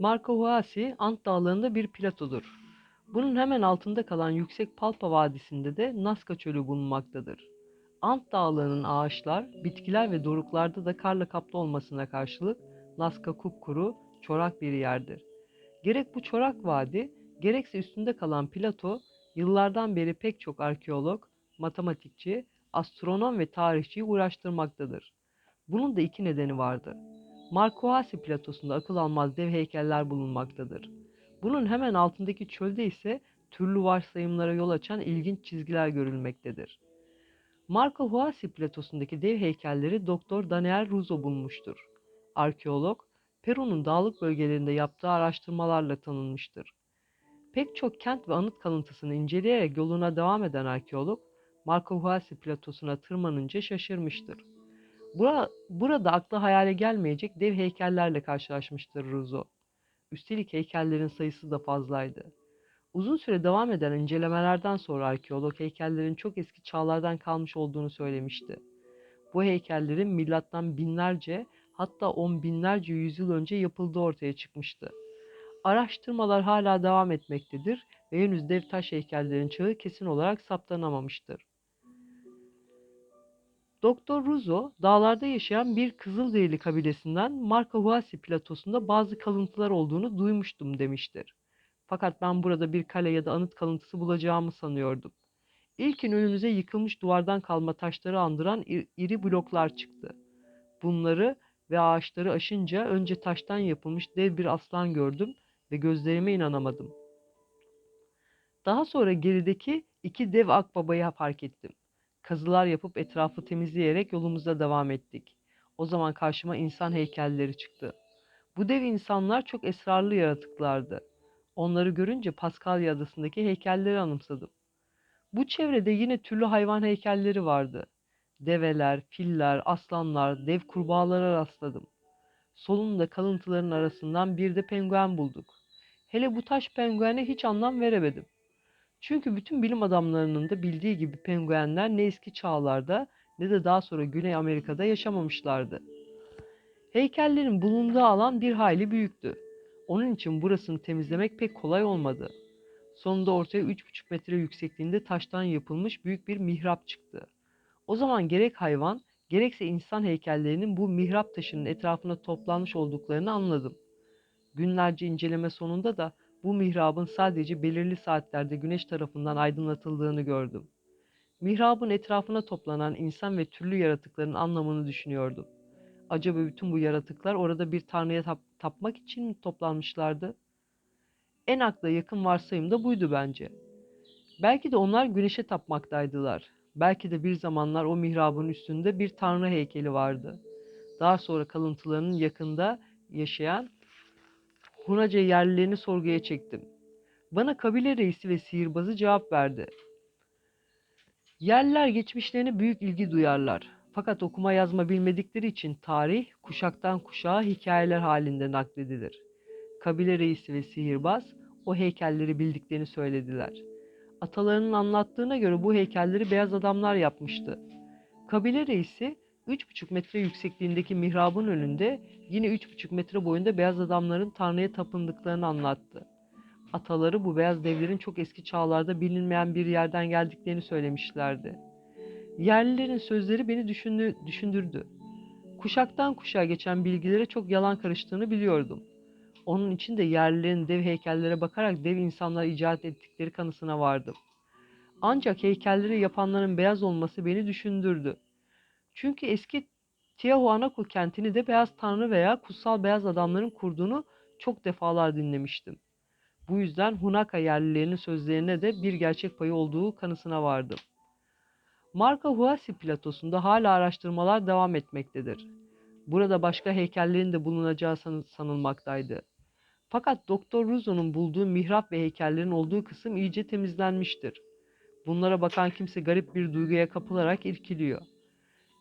Marco Huasi, Ant Dağları'nda bir platodur. Bunun hemen altında kalan yüksek Palpa Vadisi'nde de Nazca Çölü bulunmaktadır. Ant Dağları'nın ağaçlar, bitkiler ve doruklarda da karla kaplı olmasına karşılık Nazca kupkuru, çorak bir yerdir. Gerek bu çorak vadi, gerekse üstünde kalan plato, yıllardan beri pek çok arkeolog, matematikçi, astronom ve tarihçiyi uğraştırmaktadır. Bunun da iki nedeni vardır. Marcoasi platosunda akıl almaz dev heykeller bulunmaktadır. Bunun hemen altındaki çölde ise türlü varsayımlara yol açan ilginç çizgiler görülmektedir. Marco Huasi platosundaki dev heykelleri Doktor Daniel Ruzo bulmuştur. Arkeolog, Peru'nun dağlık bölgelerinde yaptığı araştırmalarla tanınmıştır. Pek çok kent ve anıt kalıntısını inceleyerek yoluna devam eden arkeolog, Marco Huasi platosuna tırmanınca şaşırmıştır. Bura, burada akla hayale gelmeyecek dev heykellerle karşılaşmıştır Ruzo. Üstelik heykellerin sayısı da fazlaydı. Uzun süre devam eden incelemelerden sonra arkeolog heykellerin çok eski çağlardan kalmış olduğunu söylemişti. Bu heykellerin milattan binlerce hatta on binlerce yüzyıl önce yapıldığı ortaya çıkmıştı. Araştırmalar hala devam etmektedir ve henüz dev taş heykellerin çağı kesin olarak saptanamamıştır. Doktor Ruzo, dağlarda yaşayan bir Kızılderili kabilesinden Markahuasi platosunda bazı kalıntılar olduğunu duymuştum demiştir. Fakat ben burada bir kale ya da anıt kalıntısı bulacağımı sanıyordum. İlkin önümüze yıkılmış duvardan kalma taşları andıran iri bloklar çıktı. Bunları ve ağaçları aşınca önce taştan yapılmış dev bir aslan gördüm ve gözlerime inanamadım. Daha sonra gerideki iki dev akbabayı fark ettim. Kazılar yapıp etrafı temizleyerek yolumuza devam ettik. O zaman karşıma insan heykelleri çıktı. Bu dev insanlar çok esrarlı yaratıklardı. Onları görünce Paskalya adasındaki heykelleri anımsadım. Bu çevrede yine türlü hayvan heykelleri vardı. Develer, filler, aslanlar, dev kurbağalara rastladım. Solunda kalıntıların arasından bir de penguen bulduk. Hele bu taş penguene hiç anlam veremedim. Çünkü bütün bilim adamlarının da bildiği gibi penguenler ne eski çağlarda ne de daha sonra Güney Amerika'da yaşamamışlardı. Heykellerin bulunduğu alan bir hayli büyüktü. Onun için burasını temizlemek pek kolay olmadı. Sonunda ortaya 3,5 metre yüksekliğinde taştan yapılmış büyük bir mihrap çıktı. O zaman gerek hayvan, gerekse insan heykellerinin bu mihrap taşının etrafına toplanmış olduklarını anladım. Günlerce inceleme sonunda da bu mihrabın sadece belirli saatlerde güneş tarafından aydınlatıldığını gördüm. Mihrabın etrafına toplanan insan ve türlü yaratıkların anlamını düşünüyordum. Acaba bütün bu yaratıklar orada bir tanrıya tap tapmak için mi toplanmışlardı? En akla yakın varsayım da buydu bence. Belki de onlar güneşe tapmaktaydılar. Belki de bir zamanlar o mihrabın üstünde bir tanrı heykeli vardı. Daha sonra kalıntılarının yakında yaşayan Hunaca yerlilerini sorguya çektim. Bana kabile reisi ve sihirbazı cevap verdi. Yerliler geçmişlerine büyük ilgi duyarlar. Fakat okuma yazma bilmedikleri için tarih kuşaktan kuşağa hikayeler halinde nakledilir. Kabile reisi ve sihirbaz o heykelleri bildiklerini söylediler. Atalarının anlattığına göre bu heykelleri beyaz adamlar yapmıştı. Kabile reisi 3,5 metre yüksekliğindeki mihrabın önünde yine 3,5 metre boyunda beyaz adamların Tanrı'ya tapındıklarını anlattı. Ataları bu beyaz devlerin çok eski çağlarda bilinmeyen bir yerden geldiklerini söylemişlerdi. Yerlilerin sözleri beni düşündü, düşündürdü. Kuşaktan kuşağa geçen bilgilere çok yalan karıştığını biliyordum. Onun için de yerlilerin dev heykellere bakarak dev insanlar icat ettikleri kanısına vardım. Ancak heykelleri yapanların beyaz olması beni düşündürdü. Çünkü eski Tiahuanaco kentini de beyaz tanrı veya kutsal beyaz adamların kurduğunu çok defalar dinlemiştim. Bu yüzden Hunaka yerlilerinin sözlerine de bir gerçek payı olduğu kanısına vardım. Marka Huasi platosunda hala araştırmalar devam etmektedir. Burada başka heykellerin de bulunacağı sanılmaktaydı. Fakat Doktor Ruzo'nun bulduğu mihrap ve heykellerin olduğu kısım iyice temizlenmiştir. Bunlara bakan kimse garip bir duyguya kapılarak irkiliyor.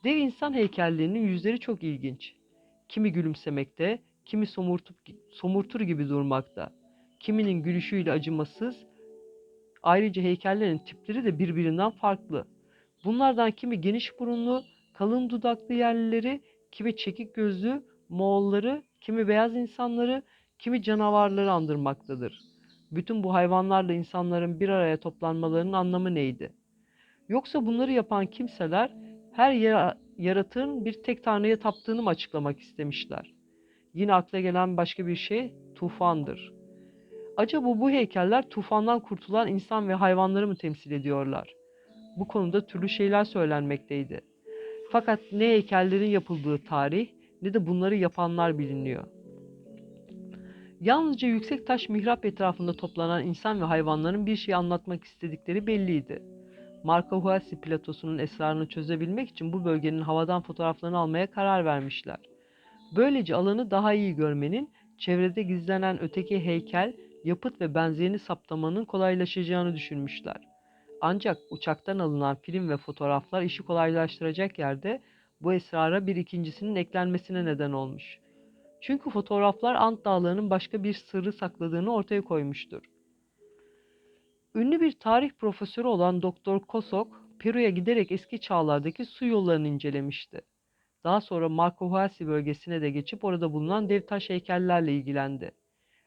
Dev insan heykellerinin yüzleri çok ilginç. Kimi gülümsemekte, kimi somurtup, somurtur gibi durmakta. Kiminin gülüşüyle acımasız. Ayrıca heykellerin tipleri de birbirinden farklı. Bunlardan kimi geniş burunlu, kalın dudaklı yerlileri, kimi çekik gözlü Moğolları, kimi beyaz insanları, kimi canavarları andırmaktadır. Bütün bu hayvanlarla insanların bir araya toplanmalarının anlamı neydi? Yoksa bunları yapan kimseler her yara- yaratığın bir tek tanrıya taptığını mı açıklamak istemişler? Yine akla gelen başka bir şey tufandır. Acaba bu heykeller tufandan kurtulan insan ve hayvanları mı temsil ediyorlar? Bu konuda türlü şeyler söylenmekteydi. Fakat ne heykellerin yapıldığı tarih ne de bunları yapanlar biliniyor. Yalnızca yüksek taş mihrap etrafında toplanan insan ve hayvanların bir şey anlatmak istedikleri belliydi. Marco Huasi platosunun esrarını çözebilmek için bu bölgenin havadan fotoğraflarını almaya karar vermişler. Böylece alanı daha iyi görmenin, çevrede gizlenen öteki heykel, yapıt ve benzerini saptamanın kolaylaşacağını düşünmüşler. Ancak uçaktan alınan film ve fotoğraflar işi kolaylaştıracak yerde bu esrara bir ikincisinin eklenmesine neden olmuş. Çünkü fotoğraflar Ant Dağları'nın başka bir sırrı sakladığını ortaya koymuştur. Ünlü bir tarih profesörü olan Doktor Kosok, Peru'ya giderek eski çağlardaki su yollarını incelemişti. Daha sonra Marco Huasi bölgesine de geçip orada bulunan dev taş heykellerle ilgilendi.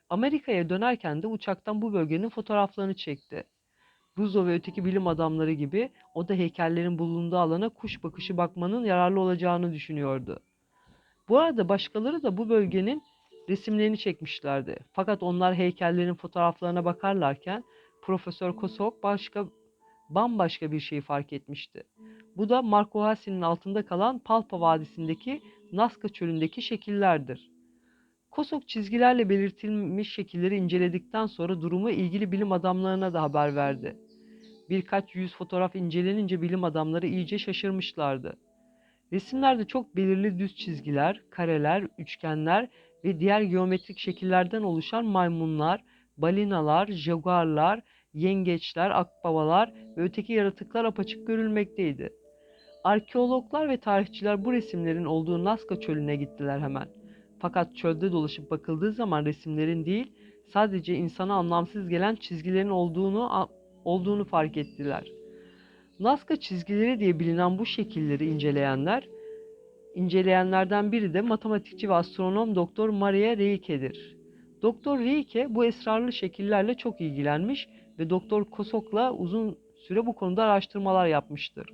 Amerika'ya dönerken de uçaktan bu bölgenin fotoğraflarını çekti. Ruzo ve öteki bilim adamları gibi o da heykellerin bulunduğu alana kuş bakışı bakmanın yararlı olacağını düşünüyordu. Bu arada başkaları da bu bölgenin resimlerini çekmişlerdi. Fakat onlar heykellerin fotoğraflarına bakarlarken Profesör Kosok başka bambaşka bir şey fark etmişti. Bu da Marco Hasi'nin altında kalan Palpa Vadisi'ndeki Nazca çölündeki şekillerdir. Kosok çizgilerle belirtilmiş şekilleri inceledikten sonra durumu ilgili bilim adamlarına da haber verdi. Birkaç yüz fotoğraf incelenince bilim adamları iyice şaşırmışlardı. Resimlerde çok belirli düz çizgiler, kareler, üçgenler ve diğer geometrik şekillerden oluşan maymunlar, balinalar, jaguarlar, yengeçler, akbabalar ve öteki yaratıklar apaçık görülmekteydi. Arkeologlar ve tarihçiler bu resimlerin olduğu Nazca çölüne gittiler hemen. Fakat çölde dolaşıp bakıldığı zaman resimlerin değil, sadece insana anlamsız gelen çizgilerin olduğunu olduğunu fark ettiler. Nazca çizgileri diye bilinen bu şekilleri inceleyenler, inceleyenlerden biri de matematikçi ve astronom Doktor Maria Reike'dir. Doktor Reike bu esrarlı şekillerle çok ilgilenmiş ve Doktor Kosok'la uzun süre bu konuda araştırmalar yapmıştır.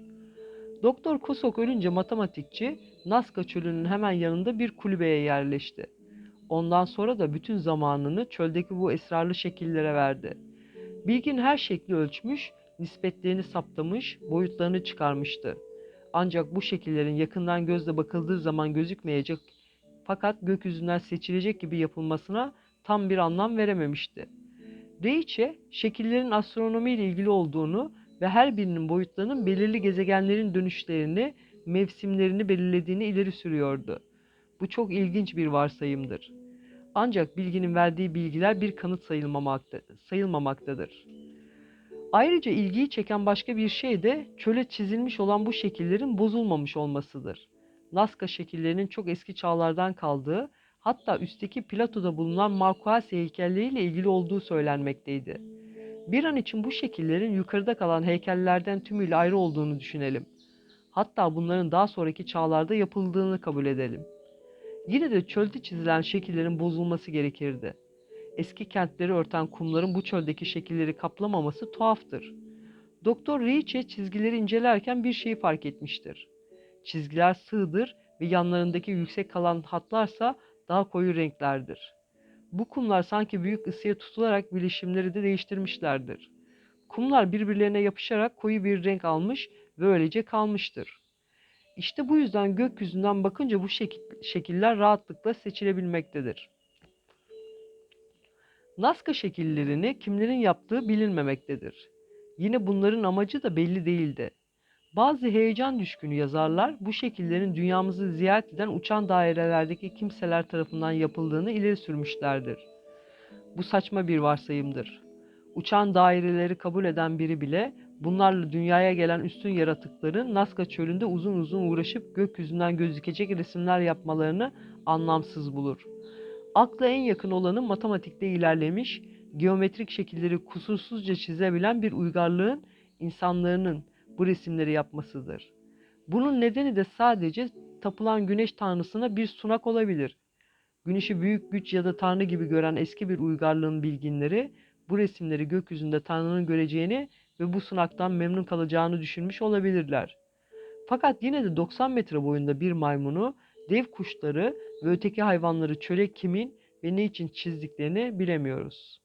Doktor Kosok ölünce matematikçi Nazca çölünün hemen yanında bir kulübeye yerleşti. Ondan sonra da bütün zamanını çöldeki bu esrarlı şekillere verdi. Bilgin her şekli ölçmüş, nispetlerini saptamış, boyutlarını çıkarmıştı. Ancak bu şekillerin yakından gözle bakıldığı zaman gözükmeyecek fakat gökyüzünden seçilecek gibi yapılmasına tam bir anlam verememişti. Reiche, şekillerin astronomi ile ilgili olduğunu ve her birinin boyutlarının belirli gezegenlerin dönüşlerini, mevsimlerini belirlediğini ileri sürüyordu. Bu çok ilginç bir varsayımdır. Ancak bilginin verdiği bilgiler bir kanıt sayılmamakta, sayılmamaktadır. Ayrıca ilgiyi çeken başka bir şey de çöle çizilmiş olan bu şekillerin bozulmamış olmasıdır. Nazca şekillerinin çok eski çağlardan kaldığı, hatta üstteki platoda bulunan Marquasi heykelleriyle ilgili olduğu söylenmekteydi. Bir an için bu şekillerin yukarıda kalan heykellerden tümüyle ayrı olduğunu düşünelim. Hatta bunların daha sonraki çağlarda yapıldığını kabul edelim. Yine de çölde çizilen şekillerin bozulması gerekirdi. Eski kentleri örten kumların bu çöldeki şekilleri kaplamaması tuhaftır. Doktor Reiche çizgileri incelerken bir şeyi fark etmiştir. Çizgiler sığdır ve yanlarındaki yüksek kalan hatlarsa daha koyu renklerdir. Bu kumlar sanki büyük ısıya tutularak bilişimleri de değiştirmişlerdir. Kumlar birbirlerine yapışarak koyu bir renk almış ve öylece kalmıştır. İşte bu yüzden gökyüzünden bakınca bu şekiller rahatlıkla seçilebilmektedir. Nazca şekillerini kimlerin yaptığı bilinmemektedir. Yine bunların amacı da belli değildi. Bazı heyecan düşkünü yazarlar bu şekillerin dünyamızı ziyaret eden uçan dairelerdeki kimseler tarafından yapıldığını ileri sürmüşlerdir. Bu saçma bir varsayımdır. Uçan daireleri kabul eden biri bile bunlarla dünyaya gelen üstün yaratıkların Nazca çölünde uzun uzun uğraşıp gökyüzünden gözükecek resimler yapmalarını anlamsız bulur. Akla en yakın olanı matematikte ilerlemiş, geometrik şekilleri kusursuzca çizebilen bir uygarlığın insanların bu resimleri yapmasıdır. Bunun nedeni de sadece tapılan güneş tanrısına bir sunak olabilir. Güneşi büyük güç ya da tanrı gibi gören eski bir uygarlığın bilginleri bu resimleri gökyüzünde tanrının göreceğini ve bu sınaktan memnun kalacağını düşünmüş olabilirler. Fakat yine de 90 metre boyunda bir maymunu, dev kuşları ve öteki hayvanları çöle kimin ve ne için çizdiklerini bilemiyoruz.